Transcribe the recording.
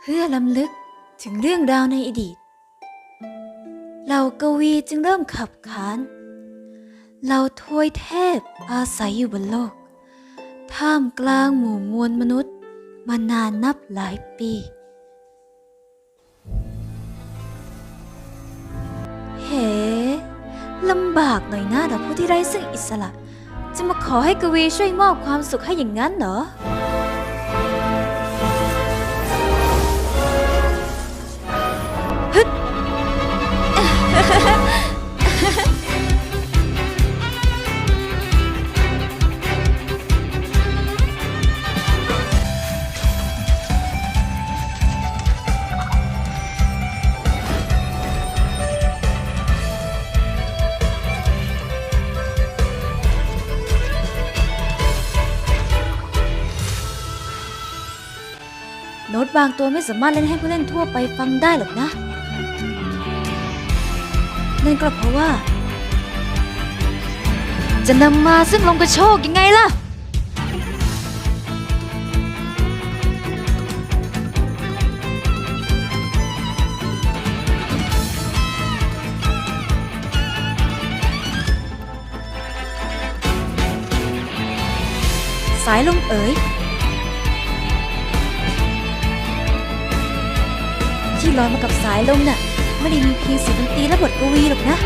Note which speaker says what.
Speaker 1: เพื่อลำลึกถึงเรื่องราวในอดีต เหล่ากวีจึงเริ่มขับขานเหล่าทวยเทพอาศัยอยู่บนโลก ท่ามกลางหมู่มวลมนุษย์มานานนับหลายปี เฮ้ลำบากหน่อยนะแต่ผู้ที่ไร้ซึ่งอิสระ จะมาขอให้กวีช่วยมอบความสุขให้อย่างนั้นเหรอ โน้ตบางตัวไม่สามารถเล่นให้ผู้เล่นทั่วไปฟังได้หรอกนะ นั่นก็เพราะว่า จะนำมาซึ่งลมกระโชกยังไงล่ะ สายลมเอ๋ย ที่ลอยมากับสายลมน่ะ ไม่ได้มีเพียงเสียงดนตรีและบทกวีหรอกนะ